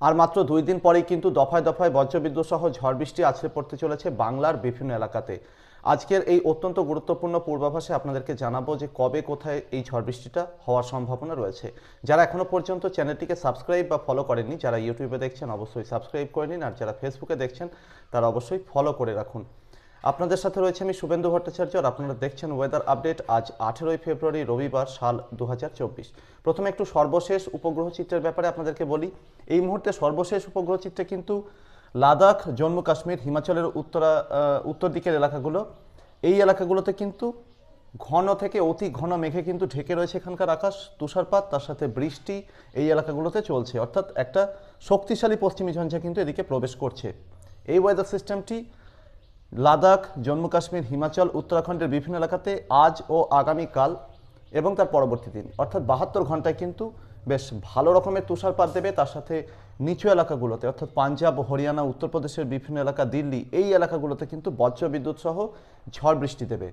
আর মাত্র দুই দিন পরেই কিন্তু দফায় দফায় বজ্রবিদ্যুৎ সহ ঝড় বৃষ্টি আছড়ে পড়তে চলেছে বাংলার বিভিন্ন এলাকাতে। আজকের এই অত্যন্ত গুরুত্বপূর্ণ পূর্বাভাসে আপনাদেরকে জানাব যে কবে কোথায় এই ঝড় বৃষ্টিটা হওয়ার সম্ভাবনা রয়েছে। যারা এখনও পর্যন্ত চ্যানেলটিকে সাবস্ক্রাইব বা ফলো করেননি, যারা ইউটিউবে দেখছেন অবশ্যই সাবস্ক্রাইব করে নিন, আর যারা ফেসবুকে দেখছেন, তারা অবশ্যই ফলো করে রাখুন। আপনাদের সাথে রয়েছে আমি শুভেন্দু ভট্টাচার্য আর আপনারা দেখছেন ওয়েদার আপডেট আজ আঠেরোই ফেব্রুয়ারি, রবিবার, সাল দু হাজার চব্বিশ। প্রথমে একটু সর্বশেষ উপগ্রহ চিত্রের ব্যাপারে আপনাদেরকে বলি। এই মুহূর্তে সর্বশেষ উপগ্রহ চিত্রে কিন্তু লাদাখ, জম্মু, কাশ্মীর, হিমাচলের উত্তরা উত্তর দিকের এলাকাগুলো। এই এলাকাগুলোতে কিন্তু ঘন থেকে অতি ঘন মেঘে কিন্তু ঢেকে রয়েছে এখানকার আকাশ, তুষারপাত, তার সাথে বৃষ্টি এই এলাকাগুলোতে চলছে। অর্থাৎ একটা শক্তিশালী পশ্চিমী ঝঞ্ঝা কিন্তু এদিকে প্রবেশ করছে। এই ওয়েদার সিস্টেমটি লাদাখ, জম্মু কাশ্মীর, হিমাচল, উত্তরাখণ্ডের বিভিন্ন এলাকাতে আজ ও আগামীকাল এবং তার পরবর্তী দিন। অর্থাৎ বাহাত্তর ঘন্টায় কিন্তু বেশ ভালো রকমের তুষারপাত দেবে তার সাথে নিচু এলাকাগুলোতে। অর্থাৎ পাঞ্জাব, হরিয়ানা, উত্তরপ্রদেশের বিভিন্ন এলাকা, দিল্লি, এই এলাকাগুলোতে কিন্তু বজ্রবিদ্যুৎ সহ ঝড় বৃষ্টি দেবে।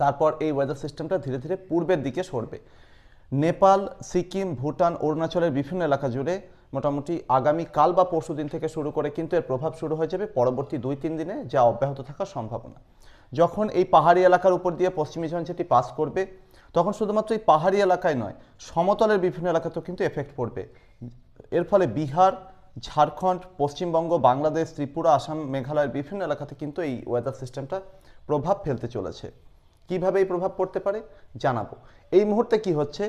তারপর এই ওয়েদার সিস্টেমটা ধীরে ধীরে পূর্বের দিকে সরবে। নেপাল, সিকিম, ভুটান, অরুণাচলের বিভিন্ন এলাকা জুড়ে মোটামুটি আগামী কাল বা পরশু দিন থেকে শুরু করে কিন্তু এর প্রভাব শুরু হয়ে যাবে পরবর্তী দুই তিন দিনে, যা অব্যাহত থাকার সম্ভাবনা। যখন এই পাহাড়ি এলাকার উপর দিয়ে পশ্চিমী ঝঞ্ঝাটি পাস করবে, তখন শুধুমাত্র এই পাহাড়ি এলাকায় নয়, সমতলের বিভিন্ন এলাকাতেও কিন্তু এফেক্ট পড়বে। এর ফলে বিহার, ঝাড়খণ্ড, পশ্চিমবঙ্গ, বাংলাদেশ, ত্রিপুরা, আসাম, মেঘালয়ের বিভিন্ন এলাকাতে কিন্তু এই ওয়েদার সিস্টেমটা প্রভাব ফেলতে চলেছে। কীভাবে এই প্রভাব পড়তে পারে জানাব। এই মুহূর্তে কি হচ্ছে?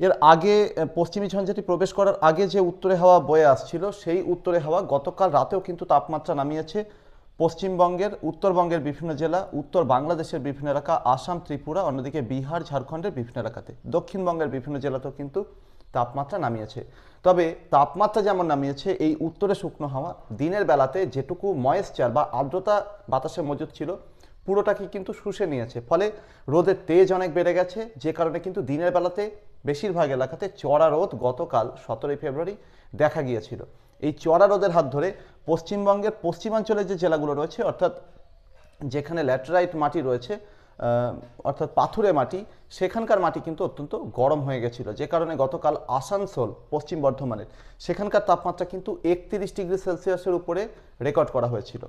এর আগে পশ্চিমী ঝঞ্ঝাটি প্রবেশ করার আগে যে উত্তরে হাওয়া বয়ে আসছিল, সেই উত্তরে হাওয়া গতকাল রাতেও কিন্তু তাপমাত্রা নামিয়েছে। পশ্চিমবঙ্গের, উত্তরবঙ্গের বিভিন্ন জেলা, উত্তর বাংলাদেশের বিভিন্ন এলাকা, আসাম, ত্রিপুরা, অন্যদিকে বিহার, ঝাড়খণ্ডের বিভিন্ন এলাকাতে। দক্ষিণবঙ্গের বিভিন্ন জেলাতেও কিন্তু তাপমাত্রা নামিয়েছে। তবে তাপমাত্রা যেমন নামিয়েছে, এই উত্তরে শুকনো হাওয়া দিনের বেলাতে যেটুকু ময়েশ্চার বা আর্দ্রতা বাতাসে মজুদ ছিল, পুরোটাকে কিন্তু শুষে নিয়েছে। ফলে রোদের তেজ অনেক বেড়ে গেছে, যে কারণে কিন্তু দিনের বেলাতে বেশিরভাগ এলাকাতে চড়া রোদ গতকাল সতেরোই ফেব্রুয়ারি দেখা গিয়েছিল। এই চড়া রোদের হাত ধরে পশ্চিমবঙ্গের পশ্চিমাঞ্চলের যে জেলাগুলো রয়েছে, অর্থাৎ যেখানে ল্যাটেরাইট মাটি রয়েছে অর্থাৎ পাথুরে মাটি, সেখানকার মাটি কিন্তু অত্যন্ত গরম হয়ে গেছিল। যে কারণে গতকাল আসানসোল, পশ্চিম বর্ধমানের, সেখানকার তাপমাত্রা কিন্তু একত্রিশ ডিগ্রি সেলসিয়াসের উপরে রেকর্ড করা হয়েছিল।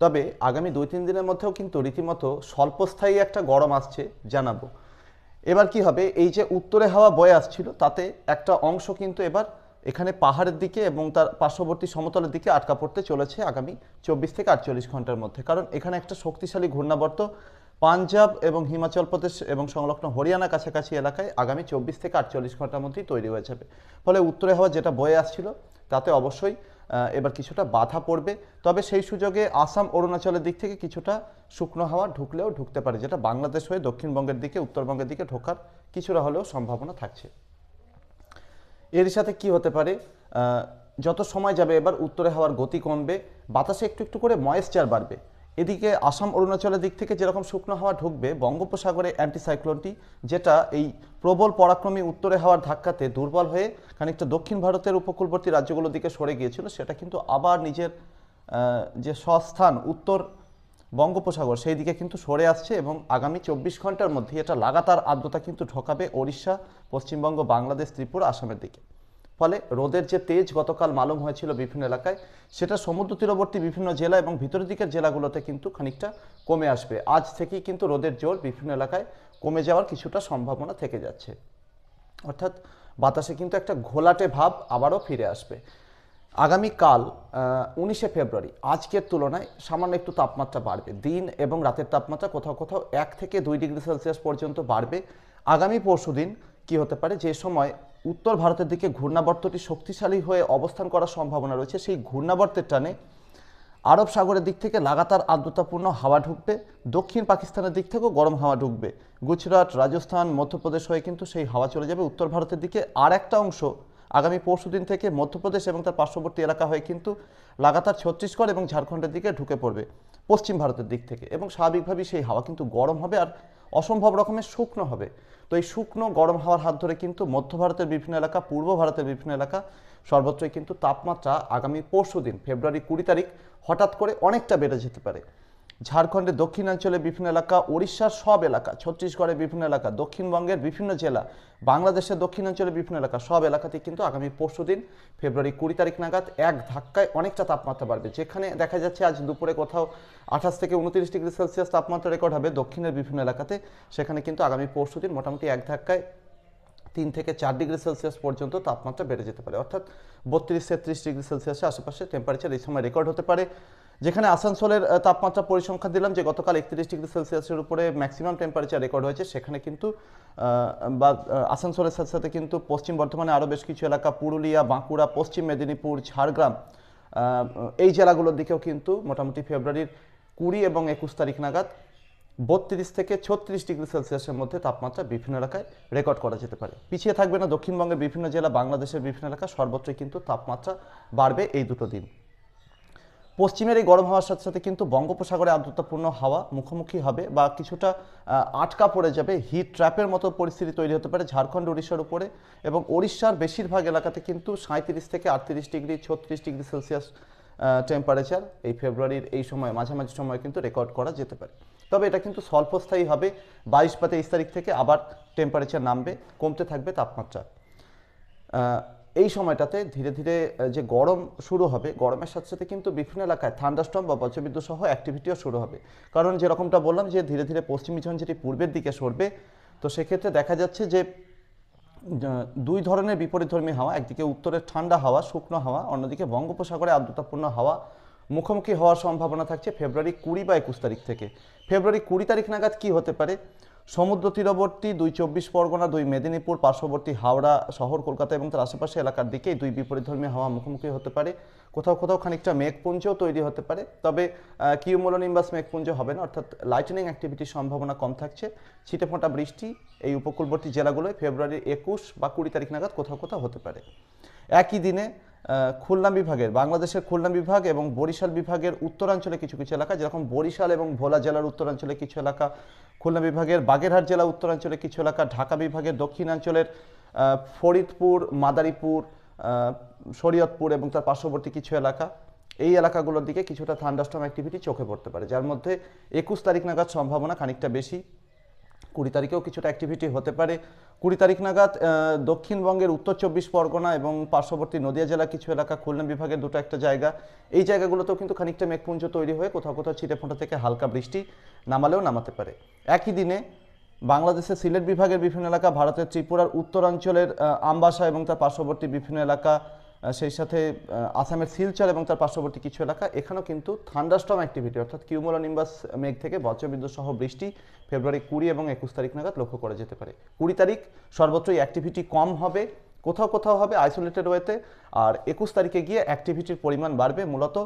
তবে আগামী দুই তিন দিনের মধ্যেও কিন্তু রীতিমতো স্বল্পস্থায়ী একটা গরম আসছে, জানাব। এবার কি হবে? এই যে উত্তরে হাওয়া বয়ে আসছিল, তাতে একটা অংশ কিন্তু এবার এখানে পাহাড়ের দিকে এবং তার পার্শ্ববর্তী সমতলের দিকে আটকা পড়তে চলেছে আগামী চব্বিশ থেকে আটচল্লিশ ঘণ্টার মধ্যে। কারণ এখানে একটা শক্তিশালী ঘূর্ণাবর্ত পাঞ্জাব এবং হিমাচল প্রদেশ এবং সংলগ্ন হরিয়ানা কাছাকাছি এলাকায় আগামী চব্বিশ থেকে আটচল্লিশ ঘণ্টার মধ্যেই তৈরি হয়ে যাবে। ফলে উত্তরে হাওয়া যেটা বয়ে আসছিল, তাতে অবশ্যই এবার কিছুটা বাধা পড়বে। তবে সেই সুযোগে আসাম, অরুণাচলের দিক থেকে কিছুটা শুকনো হাওয়া ঢুকলেও ঢুকতে পারে, যেটা বাংলাদেশ হয়ে দক্ষিণবঙ্গের দিকে, উত্তরবঙ্গের দিকে ঢোকার কিছুটা হলেও সম্ভাবনা থাকছে। এর সাথে কি হতে পারে? যত সময় যাবে এবার উত্তরে হাওয়ার গতি কমবে, বাতাসে একটু একটু করে ময়েশ্চার বাড়বে। এদিকে আসাম, অরুণাচলের দিক থেকে যেরকম শুকনো হাওয়া ঢুকবে, বঙ্গোপসাগরে অ্যান্টিসাইক্লোনটি যেটা এই প্রবল পরাক্রমী উত্তরে হাওয়ার ধাক্কাতে দুর্বল হয়ে খানিকটা দক্ষিণ ভারতের উপকূলবর্তী রাজ্যগুলোর দিকে সরে গিয়েছিল, সেটা কিন্তু আবার নিজের যে স্বস্থান উত্তর বঙ্গোপসাগর, সেই দিকে কিন্তু সরে আসছে এবং আগামী চব্বিশ ঘণ্টার মধ্যে এটা লাগাতার আর্দ্রতা কিন্তু ঢোকাবে ওড়িশা, পশ্চিমবঙ্গ, বাংলাদেশ, ত্রিপুরা, আসামের দিকে। ফলে রোদের যে তেজ গতকাল মালুম হয়েছিল বিভিন্ন এলাকায়, সেটা সমুদ্র তীরবর্তী বিভিন্ন জেলা এবং ভিতরের দিকের জেলাগুলোতে কিন্তু খানিকটা কমে আসবে। আজ থেকেই কিন্তু রোদের জোর বিভিন্ন এলাকায় কমে যাওয়ার কিছুটা সম্ভাবনা থেকে যাচ্ছে। অর্থাৎ বাতাসে কিন্তু একটা ঘোলাটে ভাব আবারও ফিরে আসবে। আগামীকাল উনিশে ফেব্রুয়ারি, আজকের তুলনায় সামান্য একটু তাপমাত্রা বাড়বে। দিন এবং রাতের তাপমাত্রা কোথাও কোথাও এক থেকে দুই ডিগ্রি সেলসিয়াস পর্যন্ত বাড়বে। আগামী পরশু দিন কী হতে পারে? যে সময় উত্তর ভারতের দিকে ঘূর্ণাবর্তটি শক্তিশালী হয়ে অবস্থান করার সম্ভাবনা রয়েছে, সেই ঘূর্ণাবর্তের টানে আরব সাগরের দিক থেকে লাগাতার আর্দ্রতাপূর্ণ হাওয়া ঢুকবে, দক্ষিণ পাকিস্তানের দিক থেকেও গরম হাওয়া ঢুকবে। গুজরাট, রাজস্থান, মধ্যপ্রদেশ হয়ে কিন্তু সেই হাওয়া চলে যাবে উত্তর ভারতের দিকে। আর একটা অংশ আগামী পরশু দিন থেকে মধ্যপ্রদেশ এবং তার পার্শ্ববর্তী এলাকা হয়ে কিন্তু লাগাতার ছত্তিশগড় এবং ঝাড়খণ্ডের দিকে ঢুকে পড়বে, পশ্চিম ভারতের দিক থেকে। এবং স্বাভাবিকভাবেই সেই হাওয়া কিন্তু গরম হবে। আর অসম্ভব রকমের শুকনো হবে। তো এই শুকনো গরম হাওয়ার হাত ধরে কিন্তু মধ্য ভারতের বিভিন্ন এলাকা, পূর্ব ভারতের বিভিন্ন এলাকা সর্বত্রই কিন্তু তাপমাত্রা আগামী পরশু দিন ফেব্রুয়ারি কুড়ি তারিখ হঠাৎ করে অনেকটা বেড়ে যেতে পারে। ঝাড়খণ্ডের দক্ষিণাঞ্চলে বিভিন্ন এলাকা, ওড়িশার সব এলাকা, ছত্তিশগড়ের বিভিন্ন এলাকা, দক্ষিণবঙ্গের বিভিন্ন জেলা, বাংলাদেশের দক্ষিণাঞ্চলের বিভিন্ন এলাকা, সব এলাকাতে কিন্তু আগামী পরশু দিন, ফেব্রুয়ারি কুড়ি তারিখ নাগাদ এক ধাক্কায় অনেকটা তাপমাত্রা বাড়বে। যেখানে দেখা যাচ্ছে আজ দুপুরে কোথাও আঠাশ থেকে উনত্রিশ ডিগ্রি সেলসিয়াস তাপমাত্রা রেকর্ড হবে দক্ষিণের বিভিন্ন এলাকাতে। সেখানে কিন্তু আগামী পরশু দিন মোটামুটি এক ধাক্কায় তিন থেকে চার ডিগ্রি সেলসিয়াস পর্যন্ত তাপমাত্রা বেড়ে যেতে পারে। অর্থাৎ বত্রিশ, তেত্রিশ ডিগ্রি সেলসিয়াসের আশেপাশে টেম্পারেচার এই সময় রেকর্ড হতে পারে। যেখানে আসানসোলের তাপমাত্রা পরিসংখ্যান দিলাম যে গতকাল একত্রিশ ডিগ্রি সেলসিয়াসের উপরে ম্যাক্সিমাম টেম্পারেচার রেকর্ড হয়েছে। সেখানে কিন্তু বা আসানসোলের সাথে সাথে কিন্তু পশ্চিম বর্ধমানে আরও বেশ কিছু এলাকা, পুরুলিয়া, বাঁকুড়া, পশ্চিম মেদিনীপুর, ঝাড়গ্রাম এই জেলাগুলোর দিকেও কিন্তু মোটামুটি ফেব্রুয়ারির কুড়ি এবং একুশ তারিখ নাগাদ বত্রিশ থেকে ছত্রিশ ডিগ্রি সেলসিয়াসের মধ্যে তাপমাত্রা বিভিন্ন এলাকায় রেকর্ড করা যেতে পারে। পিছিয়ে থাকবে না দক্ষিণবঙ্গের বিভিন্ন জেলা, বাংলাদেশের বিভিন্ন এলাকা, সর্বত্রই কিন্তু তাপমাত্রা বাড়বে এই দুটো দিন। পশ্চিমের এই গরম হাওয়ার সাথে সাথে কিন্তু বঙ্গোপসাগরে আর্দ্রতাপূর্ণ হাওয়া মুখোমুখি হবে বা কিছুটা আটকা পড়ে যাবে। হিট ট্র্যাপের মতো পরিস্থিতি তৈরি হতে পারে ঝাড়খণ্ড, উড়িষ্যার উপরে এবং ওড়িশার বেশিরভাগ এলাকাতে কিন্তু সাঁত্রিশ থেকে আটত্রিশ ডিগ্রি, ছত্রিশ ডিগ্রি সেলসিয়াস টেম্পারেচার এই ফেব্রুয়ারির এই সময়, মাঝামাঝি সময় কিন্তু রেকর্ড করা যেতে পারে। তবে এটা কিন্তু স্বল্পস্থায়ী হবে। বাইশ বা তেইশ তারিখ থেকে আবার টেম্পারেচার নামবে, কমতে থাকবে তাপমাত্রা। এই সময়টাতে ধীরে ধীরে যে গরম শুরু হবে, গরমের সাথে সাথে কিন্তু বিভিন্ন এলাকায় থান্ডাস্টর্ম বা বজ্রবিদ্যুৎ সহ অ্যাক্টিভিটিও শুরু হবে। কারণ যেরকমটা বললাম যে ধীরে ধীরে পশ্চিমী যেটি পূর্বের দিকে সরবে, তো সেক্ষেত্রে দেখা যাচ্ছে যে দুই ধরনের বিপরীতধর্মী হাওয়া, একদিকে উত্তরের ঠান্ডা হাওয়া, শুকনো হাওয়া, অন্যদিকে বঙ্গোপসাগরে আর্দ্রতাপূর্ণ হাওয়া। মুখোমুখি হওয়ার সম্ভাবনা থাকছে ফেব্রুয়ারি কুড়ি বা একুশ তারিখ থেকে। ফেব্রুয়ারি কুড়ি তারিখ নাগাদ কি হতে পারে? সমুদ্র তীরবর্তী, দুই চব্বিশ পরগনা, দুই মেদিনীপুর, পার্শ্ববর্তী হাওড়া শহর, কলকাতা এবং তার আশেপাশে এলাকার দিকে দুই বিপরীতধর্মী হাওয়া মুখোমুখি হতে পারে। কোথাও কোথাও খানিকটা মেঘপুঞ্জও তৈরি হতে পারে। তবে কিউমোলোনিম্বাস মেঘপুঞ্জ হবে না, অর্থাৎ লাইটনিং অ্যাক্টিভিটির সম্ভাবনা কম থাকছে। ছিটেফোঁটা বৃষ্টি এই উপকূলবর্তী জেলাগুলোয় ফেব্রুয়ারি একুশ বা কুড়ি তারিখ নাগাদ কোথাও কোথাও হতে পারে। একই দিনে খুলনা বিভাগের, বাংলাদেশের খুলনা বিভাগ এবং বরিশাল বিভাগের উত্তরাঞ্চলে কিছু কিছু এলাকা, যেরকম বরিশাল এবং ভোলা জেলার উত্তরাঞ্চলে কিছু এলাকা, খুলনা বিভাগের বাগেরহাট জেলা উত্তরাঞ্চলে কিছু এলাকা, ঢাকা বিভাগের দক্ষিণাঞ্চলের ফরিদপুর, মাদারীপুর শরীয়তপুর এবং তার পার্শ্ববর্তী কিছু এলাকা। এই এলাকাগুলোর দিকে কিছুটা থান্ডাস্টম অ্যাক্টিভিটি চোখে পড়তে পারে, যার মধ্যে একুশ তারিখ নাগাদ সম্ভাবনা খানিকটা বেশি। কুড়ি তারিখেও কিছুটা অ্যাক্টিভিটি হতে পারে। কুড়ি তারিখ নাগাদ দক্ষিণবঙ্গের উত্তর চব্বিশ পরগনা এবং পার্শ্ববর্তী নদিয়া জেলা কিছু এলাকা খুলনা বিভাগের দুটো একটা জায়গা। এই জায়গাগুলোতেও কিন্তু খানিকটা মেঘপুঞ্জ তৈরি হয়ে কোথাও কোথাও ছিটেফোঁটা থেকে হালকা বৃষ্টি নামালেও নামাতে পারে। একই দিনে বাংলাদেশের সিলেট বিভাগের বিভিন্ন এলাকা, ভারতের ত্রিপুরার উত্তরাঞ্চলের আমবাসা এবং তার পার্শ্ববর্তী বিভিন্ন এলাকা সেই সাথে আসামের শিলচর এবং তার পার্শ্ববর্তী কিছু এলাকা, এখানেও কিন্তু থান্ডাস্টর্ম অ্যাক্টিভিটি অর্থাৎ কিউমোলোনিম্বাস মেঘ থেকে বজ্রবিদ্যুৎ সহ বৃষ্টি ফেব্রুয়ারি কুড়ি এবং একুশ তারিখ নাগাদ লক্ষ্য করা যেতে পারে। কুড়ি তারিখ সর্বত্রই অ্যাক্টিভিটি কম হবে, কোথাও কোথাও হবে আইসোলেটেড ওয়েতে আর একুশ তারিখে গিয়ে অ্যাক্টিভিটির পরিমাণ বাড়বে। মূলত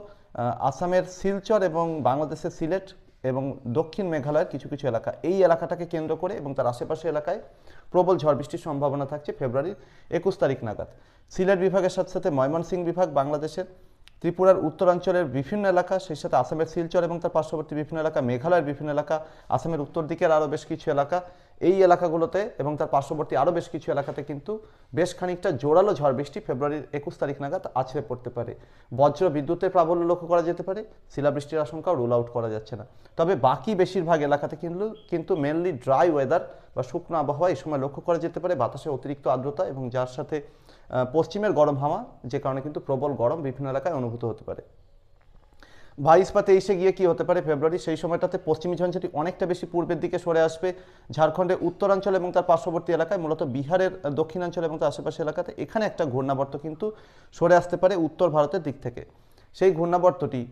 আসামের শিলচর এবং বাংলাদেশের সিলেট এবং দক্ষিণ মেঘালয়ের কিছু কিছু এলাকা। এই এলাকাটাকে কেন্দ্র করে এবং তার আশেপাশে এলাকায় প্রবল ঝড় বৃষ্টির সম্ভাবনা থাকছে ফেব্রুয়ারির একুশ তারিখ নাগাদ। সিলেট বিভাগের সাথে সাথে ময়মনসিং বিভাগ, বাংলাদেশের ত্রিপুরার উত্তরাঞ্চলের বিভিন্ন এলাকা, সেই সাথে আসামের শিলচর এবং তার পার্শ্ববর্তী বিভিন্ন এলাকা, মেঘালয়ের বিভিন্ন এলাকা, আসামের উত্তর দিকের আরও বেশ কিছু এলাকা এই এলাকাগুলোতে এবং তার পার্শ্ববর্তী আরও বেশ কিছু এলাকাতে কিন্তু বেশ খানিকটা জোরালো ঝড় বৃষ্টি ফেব্রুয়ারির একুশ তারিখ নাগাদ আছড়ে পড়তে পারে। বজ্র বিদ্যুতের প্রাবল্য লক্ষ্য করা যেতে পারে, শিলাবৃষ্টির আশঙ্কাও রুল আউট করা যাচ্ছে না। তবে বাকি বেশিরভাগ এলাকাতে কিন্তু কিন্তু মেনলি ড্রাই ওয়েদার বা শুকনো আবহাওয়া এই সময় লক্ষ্য করা যেতে পারে, বাতাসে অতিরিক্ত আর্দ্রতা এবং যার সাথে পশ্চিমের গরম হাওয়া, যে কারণে কিন্তু প্রবল গরম বিভিন্ন এলাকায় অনুভূত হতে পারে। বাইশ বা তেইশে গিয়ে কি হতে পারে ফেব্রুয়ারি? সেই সময়টাতে পশ্চিমী ঝঞ্ঝাটি অনেকটা বেশি পূর্বের দিকে সরে আসবে। ঝাড়খণ্ডের উত্তরাঞ্চল এবং তার পার্শ্ববর্তী এলাকায়, মূলত বিহারের দক্ষিণাঞ্চল এবং তার আশেপাশে এলাকাতে এখানে একটা ঘূর্ণাবর্ত কিন্তু সরে আসতে পারে উত্তর ভারতের দিক থেকে। সেই ঘূর্ণাবর্তটি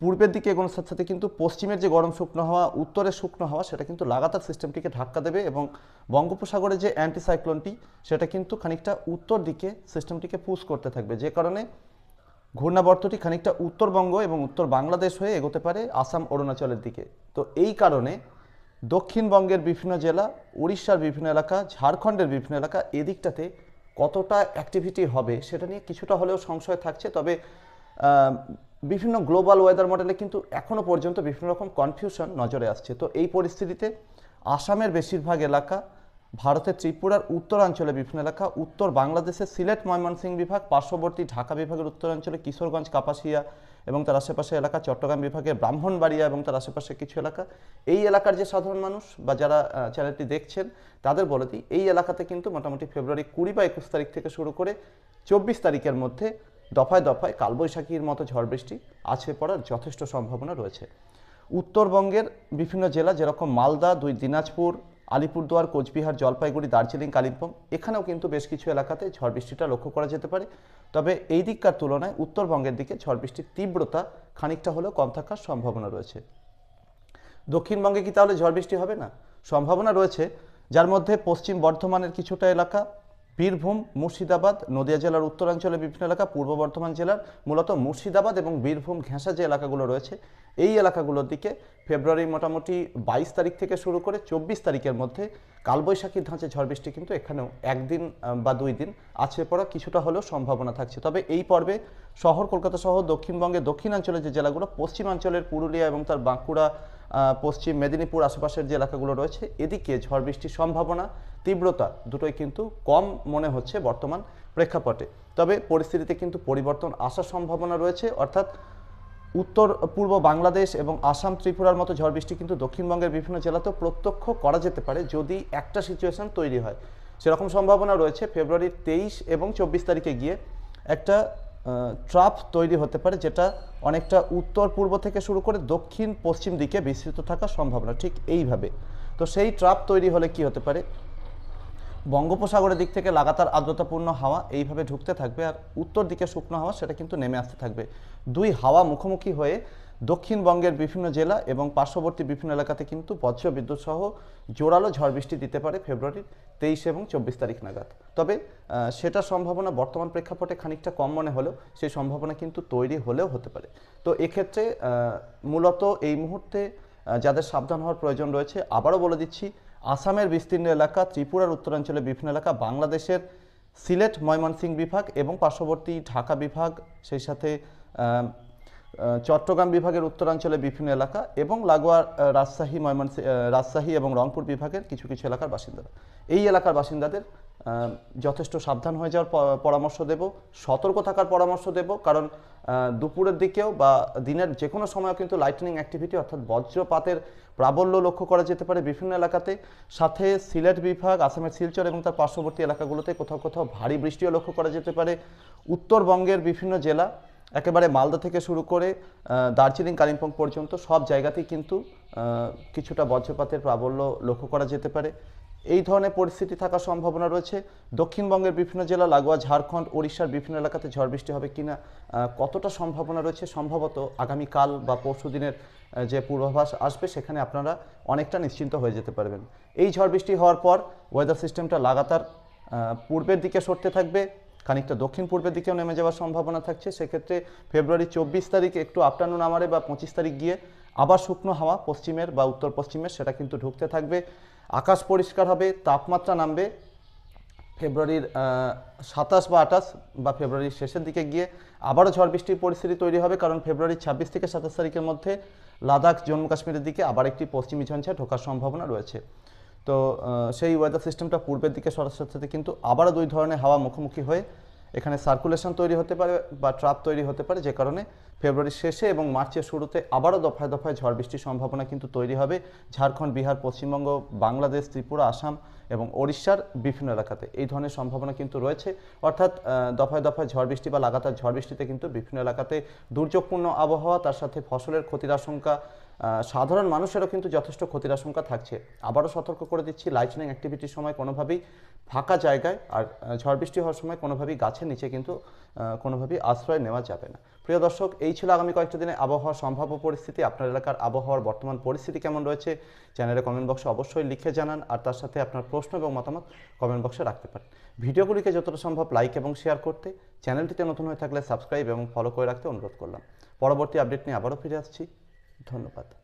পূর্বের দিকে এগোনোর সাথে সাথে কিন্তু পশ্চিমের যে গরম শুকনো হওয়া, উত্তরের শুকনো হওয়া, সেটা কিন্তু লাগাতার সিস্টেমটিকে ধাক্কা দেবে এবং বঙ্গোপসাগরে যে অ্যান্টিসাইক্লোনটি, সেটা কিন্তু খানিকটা উত্তর দিকে সিস্টেমটিকে পুশ করতে থাকবে। যে কারণে ঘূর্ণাবর্তটি খানিকটা উত্তরবঙ্গ এবং উত্তর বাংলাদেশ হয়ে এগোতে পারে আসাম, অরুণাচলের দিকে। তো এই কারণে দক্ষিণবঙ্গের বিভিন্ন জেলা, উড়িষ্যার বিভিন্ন এলাকা, ঝাড়খণ্ডের বিভিন্ন এলাকা এদিকটাতে কতটা অ্যাক্টিভিটি হবে সেটা নিয়ে কিছুটা হলেও সংশয় থাকছে। তবে বিভিন্ন গ্লোবাল ওয়েদার মডেলে কিন্তু এখনও পর্যন্ত বিভিন্ন রকম কনফিউশন নজরে আসছে। তো এই পরিস্থিতিতে আসামের বেশিরভাগ এলাকা ভারতের ত্রিপুরার উত্তরাঞ্চলে বিভিন্ন এলাকা, উত্তর বাংলাদেশের সিলেট, ময়মনসিংহ বিভাগ, পার্শ্ববর্তী ঢাকা বিভাগের উত্তরাঞ্চলে কিশোরগঞ্জ, কাপাসিয়া এবং তার আশেপাশে এলাকা, চট্টগ্রাম বিভাগের ব্রাহ্মণবাড়িয়া এবং তার আশেপাশে কিছু এলাকা। এই এলাকার যে সাধারণ মানুষ বা যারা চ্যানেলটি দেখছেন, তাদের বলে দিই, এই এলাকাতে কিন্তু মোটামুটি ফেব্রুয়ারি কুড়ি বা একুশ তারিখ থেকে শুরু করে চব্বিশ তারিখের মধ্যে দফায় দফায় কালবৈশাখীর মতো ঝড় বৃষ্টি আছে পড়ার যথেষ্ট সম্ভাবনা রয়েছে। উত্তরবঙ্গের বিভিন্ন জেলা, যেরকম মালদা, দুই দিনাজপুর আলিপুরদুয়ার, কোচবিহার, জলপাইগুড়ি, দার্জিলিং, কালিম্পং, এখানেও কিন্তু বেশ কিছু এলাকাতে ঝড় বৃষ্টিটা লক্ষ্য করা যেতে পারে। তবে এই দিককার তুলনায় উত্তরবঙ্গের দিকে ঝড় বৃষ্টির তীব্রতা খানিকটা হলেও কম থাকার সম্ভাবনা রয়েছে। দক্ষিণবঙ্গে কি তাহলে ঝড় বৃষ্টি হবে না? সম্ভাবনা রয়েছে, যার মধ্যে পশ্চিম বর্ধমানের কিছুটা এলাকা বীরভূম, মুর্শিদাবাদ, নদিয়া জেলার উত্তরাঞ্চলের বিভিন্ন এলাকা, পূর্ব বর্ধমান জেলার মূলত মুর্শিদাবাদ এবং বীরভূম ঘেঁষা যে এলাকাগুলো রয়েছে, এই এলাকাগুলোর দিকে ফেব্রুয়ারি মোটামুটি বাইশ তারিখ থেকে শুরু করে চব্বিশ তারিখের মধ্যে কালবৈশাখীর ধাঁচে ঝড় বৃষ্টি কিন্তু এখানেও একদিন বা দুই দিন আছে পড়া, কিছুটা হলেও সম্ভাবনা থাকছে। তবে এই পর্বে শহর, কলকাতা সহ দক্ষিণবঙ্গের দক্ষিণাঞ্চলের যে জেলাগুলো, পশ্চিমাঞ্চলের পুরুলিয়া এবং তার বাঁকুড়া পশ্চিম মেদিনীপুর আশেপাশের যে এলাকাগুলো রয়েছে, এদিকে ঝড় বৃষ্টির সম্ভাবনা, তীব্রতা দুটোই কিন্তু কম মনে হচ্ছে বর্তমান প্রেক্ষাপটে। তবে পরিস্থিতিতে কিন্তু পরিবর্তন আসার সম্ভাবনা রয়েছে, অর্থাৎ উত্তর, পূর্ব বাংলাদেশ এবং আসাম ত্রিপুরার মতো ঝড় বৃষ্টি কিন্তু দক্ষিণবঙ্গের বিভিন্ন জেলাতেও প্রত্যক্ষ করা যেতে পারে যদি একটা সিচুয়েশন তৈরি হয়। সেরকম সম্ভাবনা রয়েছে ফেব্রুয়ারির তেইশ এবং চব্বিশ তারিখে গিয়ে একটা ট্রাপ তৈরি হতে পারে, যেটা অনেকটা উত্তর পূর্ব থেকে শুরু করে দক্ষিণ পশ্চিম দিকে বিস্তৃত থাকার সম্ভাবনা ঠিক এইভাবে। তো সেই ট্রাপ তৈরি হলে কি হতে পারে? বঙ্গোপসাগরের দিক থেকে লাগাতার আর্দ্রতাপূর্ণ হাওয়া এইভাবে ঢুকতে থাকবে, আর উত্তর দিকে শুকনো হাওয়া সেটা কিন্তু নেমে আসতে থাকবে। দুই হাওয়া মুখোমুখি হয়ে দক্ষিণবঙ্গের বিভিন্ন জেলা এবং পার্শ্ববর্তী বিভিন্ন এলাকাতে কিন্তু বজ্র বিদ্যুৎ সহ জোরালো ঝড় বৃষ্টি দিতে পারে ফেব্রুয়ারির তেইশ এবং চব্বিশ তারিখ নাগাদ। তবে সেটার সম্ভাবনা বর্তমান প্রেক্ষাপটে খানিকটা কম মনে হলেও সেই সম্ভাবনা কিন্তু তৈরি হলেও হতে পারে। তো এক্ষেত্রে মূলত এই মুহূর্তে যাদের সাবধান হওয়ার প্রয়োজন রয়েছে, আবারও বলে দিচ্ছি, আসামের বিস্তীর্ণ এলাকা, ত্রিপুরার উত্তরাঞ্চলের বিভিন্ন এলাকা, বাংলাদেশের সিলেট, ময়মনসিংহ বিভাগ এবং পার্শ্ববর্তী ঢাকা বিভাগ, সেই সাথে চট্টগ্রাম বিভাগের উত্তরাঞ্চলে বিভিন্ন এলাকা এবং লাগোয়া রাজশাহী ময়মনসিংহ রাজশাহী এবং রংপুর বিভাগের কিছু কিছু এলাকার বাসিন্দারা এই এলাকার বাসিন্দাদের যথেষ্ট সাবধান হয়ে যাওয়ার পরামর্শ দেব, সতর্ক থাকার পরামর্শ দেব, কারণ দুপুরের দিকেও বা দিনের যে কোনো সময় কিন্তু লাইটনিং অ্যাক্টিভিটি অর্থাৎ বজ্রপাতের প্রাবল্য লক্ষ্য করা যেতে পারে বিভিন্ন এলাকাতে। সাথে সিলেট বিভাগ, আসামের শিলচর এবং তার পার্শ্ববর্তী এলাকাগুলোতে কোথাও কোথাও ভারী বৃষ্টিও লক্ষ্য করা যেতে পারে। উত্তরবঙ্গের বিভিন্ন জেলা একেবারে মালদা থেকে শুরু করে দার্জিলিং, কালিম্পং পর্যন্ত সব জায়গাতেই কিন্তু কিছুটা বজ্রপাতের প্রাবল্য লক্ষ্য করা যেতে পারে। এই ধরনের পরিস্থিতি থাকার সম্ভাবনা রয়েছে। দক্ষিণবঙ্গের বিভিন্ন জেলা, লাগোয়া, ঝাড়খণ্ড, ওড়িশার বিভিন্ন এলাকাতে ঝড় বৃষ্টি হবে কিনা কতটা সম্ভাবনা রয়েছে, সম্ভবত আগামীকাল বা পরশু দিনের যে পূর্বাভাস আসবে, সেখানে আপনারা অনেকটা নিশ্চিন্ত হয়ে যেতে পারবেন। এই ঝড় বৃষ্টি হওয়ার পর ওয়েদার সিস্টেমটা লাগাতার পূর্বের দিকে সরতে থাকবে। খানিকটা দক্ষিণ পূর্বের দিকেও নেমে যাওয়ার সম্ভাবনা থাকছে। সেক্ষেত্রে ফেব্রুয়ারি চব্বিশ তারিখ একটু আফটারনুন আমারে বা পঁচিশ তারিখ গিয়ে আবার শুকনো হাওয়া পশ্চিমের বা উত্তর পশ্চিমের, সেটা কিন্তু ঢুকতে থাকবে। আকাশ পরিষ্কার হবে, তাপমাত্রা নামবে। ফেব্রুয়ারির সাতাশ বা আঠাশ বা ফেব্রুয়ারির শেষের দিকে গিয়ে আবারও ঝড় বৃষ্টির পরিস্থিতি তৈরি হবে, কারণ ফেব্রুয়ারির ছাব্বিশ থেকে সাতাশ তারিখের মধ্যে লাদাখ জম্মু কাশ্মীরের দিকে আবার একটি পশ্চিমী ঝঞ্ঝা ঢোকার সম্ভাবনা রয়েছে। তো সেই ওয়েদার সিস্টেমটা পূর্বের দিকে সরার সাথে সাথে কিন্তু আবারও দুই ধরনের হাওয়া মুখোমুখি হয়ে এখানে সার্কুলেশন তৈরি হতে পারে বা ট্রাপ তৈরি হতে পারে, যে কারণে ফেব্রুয়ারির শেষে এবং মার্চের শুরুতে আবারও দফায় দফায় ঝড় বৃষ্টির সম্ভাবনা কিন্তু তৈরি হবে। ঝাড়খণ্ড, বিহার, পশ্চিমবঙ্গ, বাংলাদেশ, ত্রিপুরা, আসাম এবং ওড়িশার বিভিন্ন এলাকাতে এই ধরনের সম্ভাবনা কিন্তু রয়েছে। অর্থাৎ দফায় দফায় ঝড় বৃষ্টি বা লাগাতার ঝড় বৃষ্টিতে কিন্তু বিভিন্ন এলাকাতে দুর্যোগপূর্ণ আবহাওয়া, তার সাথে ফসলের ক্ষতির আশঙ্কা সাধারণ মানুষেরও কিন্তু যথেষ্ট ক্ষতির আশঙ্কা থাকছে। আবারও সতর্ক করে দিচ্ছি লাইটনিং অ্যাক্টিভিটির সময় কোনোভাবেই ফাঁকা জায়গায় আর ঝড় বৃষ্টি হওয়ার সময় কোনোভাবেই গাছের নিচে কিন্তু কোনোভাবেই আশ্রয় নেওয়া যাবে না। প্রিয় দর্শক, এই ছিল আগামী কয়েকটা দিনে আবহাওয়ার সম্ভাব্য পরিস্থিতি। আপনার এলাকার আবহাওয়ার বর্তমান পরিস্থিতি কেমন রয়েছে চ্যানেলে কমেন্ট বক্সে অবশ্যই লিখে জানান আর তার সাথে আপনার প্রশ্ন এবং মতামত কমেন্ট বক্সে রাখতে পারেন। ভিডিওগুলিকে যতটা সম্ভব লাইক এবং শেয়ার করতে চ্যানেলটিতে নতুন হয়ে থাকলে সাবস্ক্রাইব এবং ফলো করে রাখতে অনুরোধ করলাম। পরবর্তী আপডেট নিয়ে আবারও ফিরে আসছি। ধন্যবাদ।